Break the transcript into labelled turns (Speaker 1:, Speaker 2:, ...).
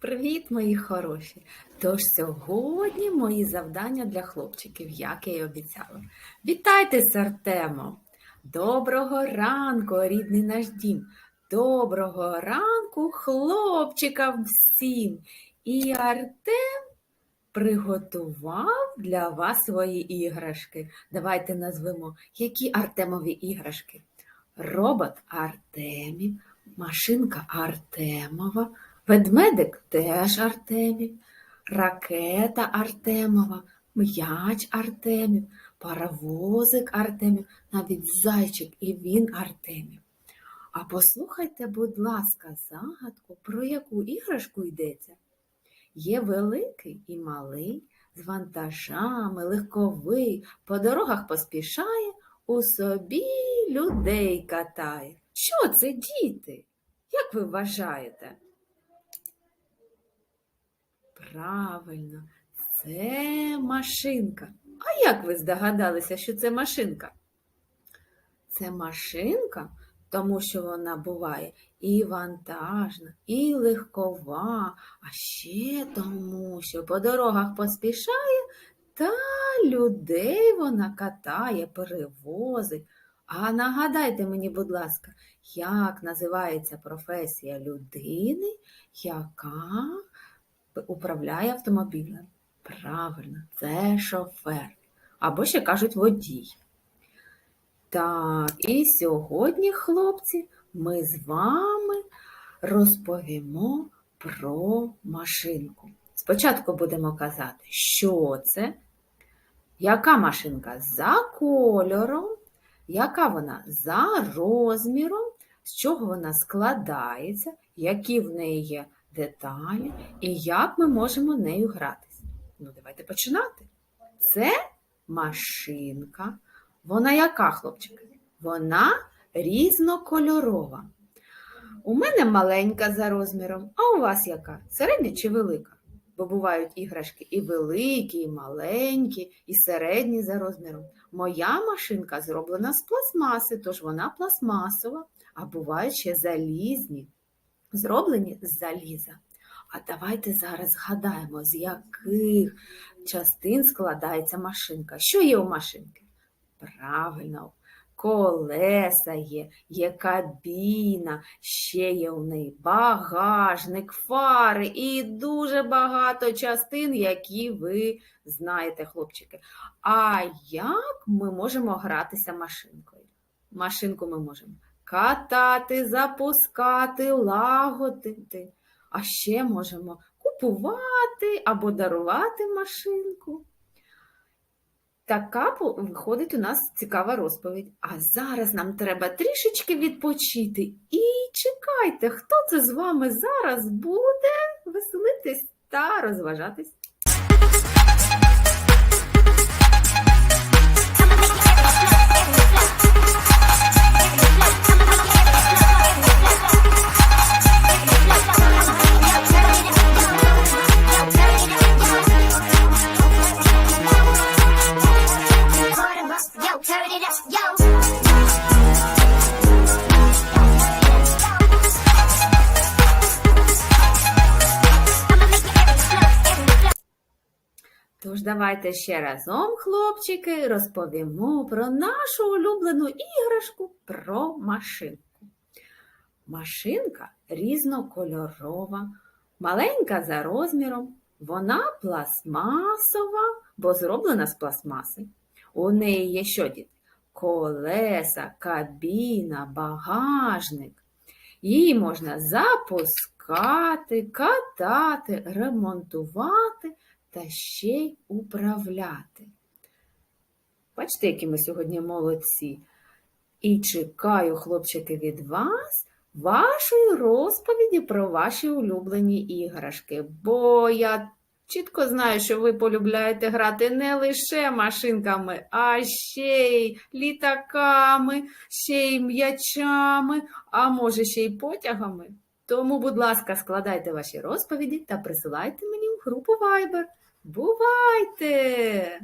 Speaker 1: Привіт, мої хороші! Тож сьогодні мої завдання для хлопчиків, як я й обіцяла. Вітайте Артемом! Доброго ранку, рідний наш дім! Доброго ранку, хлопчикам всім! І Артем приготував для вас свої іграшки. Давайте назвемо, які Артемові іграшки. Робот Артемів, машинка Артемова. Ведмедик теж Артемів, ракета Артемова, м'яч Артемів, паровозик Артемів, навіть зайчик і він Артемів. А послухайте, будь ласка, загадку, про яку іграшку йдеться. Є великий і малий, з вантажами, легковий, по дорогах поспішає, у собі людей катає. Що це, діти? Як ви вважаєте? Правильно, це машинка. А як ви здогадалися, що це машинка? Це машинка, тому що вона буває і вантажна, і легкова, а ще тому, що по дорогах поспішає та людей вона катає, перевозить. А нагадайте мені, будь ласка, як називається професія людини, яка управляє автомобілем? Правильно, це шофер. Або ще кажуть водій. Так, і сьогодні, хлопці, ми з вами розповімо про машинку. Спочатку будемо казати, що це, яка машинка за кольором, яка вона за розміром, з чого вона складається, які в неї є деталі і як ми можемо нею гратись. Ну, давайте починати. Це машинка. Вона яка, хлопчики? Вона різнокольорова. У мене маленька за розміром, а у вас яка? Середня чи велика? Бо бувають іграшки і великі, і маленькі, і середні за розміром. Моя машинка зроблена з пластмаси, тож вона пластмасова, а бувають ще залізні, зроблені з заліза. А давайте зараз згадаємо, з яких частин складається машинка. Що є у машинки? Правильно, колеса є, є кабіна, ще є у неї багажник, фари і дуже багато частин, які ви знаєте, хлопчики. А як ми можемо гратися машинкою? Машинку ми можемо катати, запускати, лагодити. А ще можемо купувати або дарувати машинку. Така виходить у нас цікава розповідь. А зараз нам треба трішечки відпочити. І чекайте, хто це з вами зараз буде веселитись та розважатись. Тож давайте ще разом, хлопчики, розповімо про нашу улюблену іграшку про машинку. Машинка різнокольорова, маленька за розміром, вона пластмасова, бо зроблена з пластмаси. У неї є що діти? Колеса, кабіна, багажник. Її можна запускати, катати, ремонтувати та ще й управляти. Бачите, які ми сьогодні молодці. І чекаю, хлопчики, від вас вашої розповіді про ваші улюблені іграшки, бо я чітко знаю, що ви полюбляєте грати не лише машинками, а ще й літаками, ще й м'ячами, а може ще й потягами. Тому, будь ласка, складайте ваші розповіді та присилайте мені в групу Viber. Бувайте!